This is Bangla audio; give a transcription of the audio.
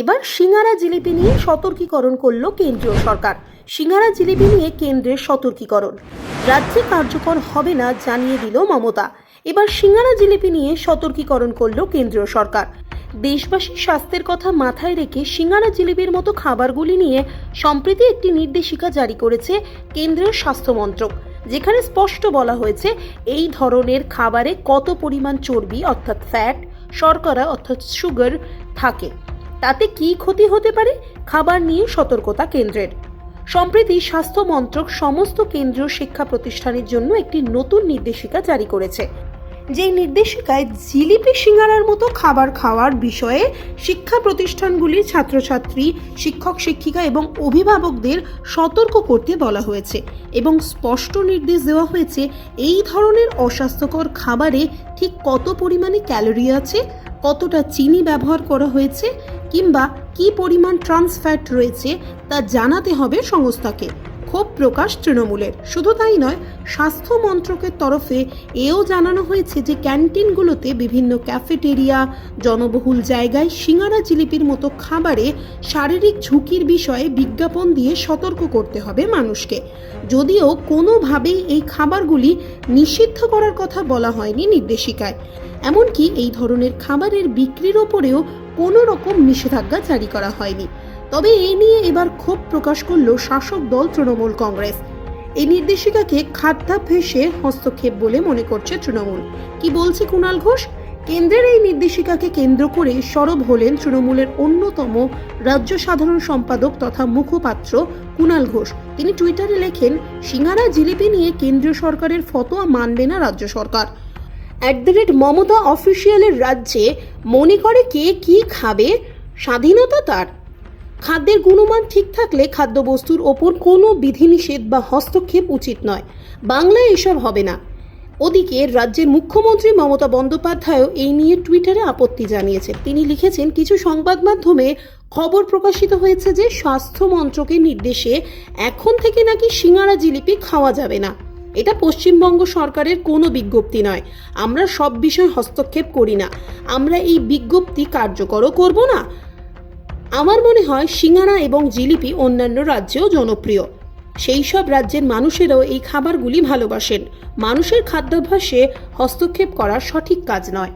এবার সিঙ্গারা জিলিপি নিয়ে সতর্কীকরণ করল কেন্দ্রীয় সরকার। সিঙ্গারা জিলিপি নিয়ে কেন্দ্রের সতর্কীকরণ। রাজ্যে কার্যকর হবে না জানিয়ে দিল মমতা। এবার সিঙ্গারা জিলিপি নিয়ে সতর্কীকরণ করল কেন্দ্রীয় সরকার। দেশবাসীর স্বাস্থ্যের কথা মাথায় রেখে সিঙ্গারা জিলিপির মতো খাবারগুলি নিয়ে সম্প্রতি একটি নির্দেশিকা জারি করেছে কেন্দ্রীয় স্বাস্থ্য মন্ত্রক, যেখানে স্পষ্ট বলা হয়েছে এই ধরনের খাবারে কত পরিমাণ চর্বি, অর্থাৎ ফ্যাট শর্করা, অর্থাৎ সুগার থাকে। তাতে কি ক্ষতি হতে পারে? খাবার নিয়ে সতর্কতা কেন্দ্রের। সম্প্রতি স্বাস্থ্য মন্ত্রক সমস্ত কেন্দ্রীয় শিক্ষা প্রতিষ্ঠানের জন্য একটি নতুন নির্দেশিকা জারি করেছে। যেই নির্দেশিকায় জিলিপি সিঙ্গারার মতো খাবার খাওয়ার বিষয়ে শিক্ষা প্রতিষ্ঠানগুলির ছাত্রছাত্রী, শিক্ষক শিক্ষিকা এবং অভিভাবকদের সতর্ক করতে বলা হয়েছে এবং স্পষ্ট নির্দেশ দেওয়া হয়েছে এই ধরনের অস্বাস্থ্যকর খাবারে ঠিক কত পরিমাণে ক্যালোরি আছে, কতটা চিনি ব্যবহার করা হয়েছে কিংবা কি পরিমাণ ট্রান্স ফ্যাট রয়েছে তা জানাতে হবে সংস্থাকে। ক্ষোভ প্রকাশ তৃণমূলের। শুধু তাই নয়, স্বাস্থ্য মন্ত্রকের তরফে এও জানানো হয়েছে যে ক্যান্টিনগুলোতে বিভিন্ন ক্যাফেটেরিয়া, জনবহুল জায়গায় সিঙ্গারা জিলিপির মতো খাবারে শারীরিক ঝুঁকির বিষয়ে বিজ্ঞাপন দিয়ে সতর্ক করতে হবে মানুষকে। যদিও কোনোভাবেই এই খাবারগুলি নিষিদ্ধ করার কথা বলা হয়নি নির্দেশিকায়। এমনকি এই ধরনের খাবারের বিক্রির ওপরেও কোনো রকম নিষেধাজ্ঞা জারি করা হয়নি। তবে এই নিয়ে এবার ক্ষোভ প্রকাশ করল শাসক দল তৃণমূল কংগ্রেস। এই নির্দেশিকাকে খাদ্যাভ্যাসে হস্তক্ষেপ বলে মনে করছে তৃণমূল। কি বলছে কুণাল ঘোষ? কেন্দ্রের এই নির্দেশিকাকে কেন্দ্র করে সরব হলেন তৃণমূলের অন্যতম রাজ্য সাধারণ সম্পাদক তথা মুখপাত্র কুণাল ঘোষ। তিনি টুইটারে লেখেন, সিঙ্গারা জিলিপি নিয়ে কেন্দ্রীয় সরকারের ফতোয়া মানবে না রাজ্য সরকার। অ্যাট দ্য রেট মমতা অফিসিয়ালের রাজ্যে মনে করে কে কি খাবে? স্বাধীনতা তার। খাদ্যের গুণমান ঠিক থাকলে খাদ্যবস্তুর ওপর কোনো বিধিনিষেধ বা হস্তক্ষেপ উচিত নয়। বাংলায় এসব হবে না। ওদিকে রাজ্যের মুখ্যমন্ত্রী মমতা বন্দ্যোপাধ্যায়ও এই নিয়ে টুইটারে আপত্তি জানিয়েছেন। তিনি লিখেছেন, কিছু সংবাদ মাধ্যমে খবর প্রকাশিত হয়েছে যে স্বাস্থ্য মন্ত্রকের নির্দেশে এখন থেকে নাকি সিঙ্গারা জিলিপি খাওয়া যাবে না। এটা পশ্চিমবঙ্গ সরকারের কোনো বিজ্ঞপ্তি নয়। আমরা সব বিষয় হস্তক্ষেপ করি না। আমরা এই বিজ্ঞপ্তি কার্যকরও করব না। আমার মনে হয় সিঙ্গারা এবং জিলিপি অন্যান্য রাজ্যেও জনপ্রিয়। সেই সব রাজ্যের মানুষেরাও এই খাবারগুলি ভালোবাসেন। মানুষের খাদ্যাভ্যাসে হস্তক্ষেপ করার সঠিক কাজ নয়।